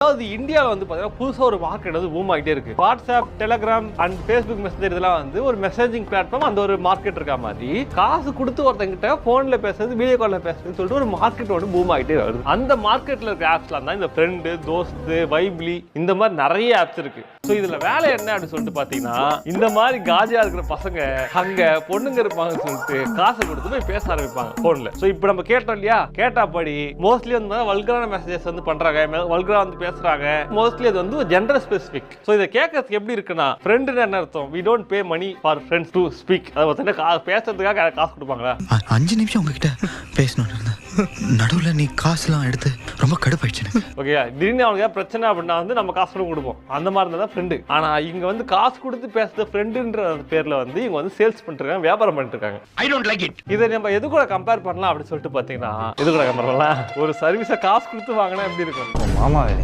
அதாவது இந்தியாவில் வந்து பார்த்தீங்கன்னா புதுசாக ஒரு மார்க்கெட் வந்து பூம் ஆகிட்டே இருக்கு. WhatsApp Telegram and Facebook message இதெல்லாம் வந்து ஒரு மெசேஜிங் பிளாட்ஃபார்ம் அந்த ஒரு மார்க்கெட் இருக்க மாதிரி. காசு கொடுத்து ஒருத்தங்கிட்ட ஃபோனில் பேசுறது வீடியோ காலில் பேசுறதுன்னு சொல்லிட்டு ஒரு மார்க்கெட் வந்து பூம் ஆகிட்டே வருது. அந்த மார்க்கெட்டில் இருக்க ஆப்ஸ்லாம் தான் இந்த ஃப்ரெண்டு தோஸ்து வைப்லி இந்த மாதிரி நிறைய ஆப்ஸ் இருக்கு. ஸோ இதில் வேலை என்ன அப்படின்னு சொல்லிட்டு பார்த்தீங்கன்னா இந்த மாதிரி காஜியா இருக்கிற பசங்க அங்கே பொண்ணுங்க இருப்பாங்கன்னு சொல்லிட்டு காசை கொடுத்து போய் பேச ஆரம்பிப்பாங்க ஃபோனில் ஸோ இப்போ நம்ம கேட்டோம் இல்லையா? கேட்டாப்படி மோஸ்ட்லி வந்து வல்கரான மெசேஜஸ் வந்து பண்றாங்க. வல்கரா வந்து பேசுறாங்க. மோஸ்ட்லி அது வந்து ஜெண்டர் ஸ்பெசிபிக் ஸோ இதை கேட்கறதுக்கு எப்படி இருக்குன்னா ஃப்ரெண்டுன்னு என்ன அர்த்தம்? We don't pay money for friends to speak அதை பார்த்தீங்கன்னா கா- பேசுறதுக்காக காசு கொடுப்பாங்களா? அஞ்சு நிமிஷம் உங்ககிட்ட பேசணும் இருந்தேன். நடுவுல நீ காசுலாம் எடுத்து ரொம்ப கடுப்பாயிடுச்சு ஓகே திடீர்னு அவனுக்கு ஏதாவது பிரச்சனை அப்படின்னா வந்து நம்ம காசு கூட கொடுப்போம். அந்த மாதிரி இருந்தால் தான் ஃப்ரெண்டு ஆனா இங்க வந்து காசு கொடுத்து பேசுறது ஃப்ரெண்டுன்ற பேர்ல வந்து இவங்க வந்து சேல்ஸ் பண்ணிட்டு இருக்காங்க வியாபாரம் இருக்காங்க I don't like it. இதை நம்ம எது கூட கம்பேர் பண்ணலாம் அப்படின்னு சொல்லிட்டு பார்த்தீங்கன்னா எது கூட கம்பேர் பண்ணலாம்? ஒரு சர்வீஸை காசு கொடுத்து வாங்கினா எப்படி இருக்கும்? மாமாவே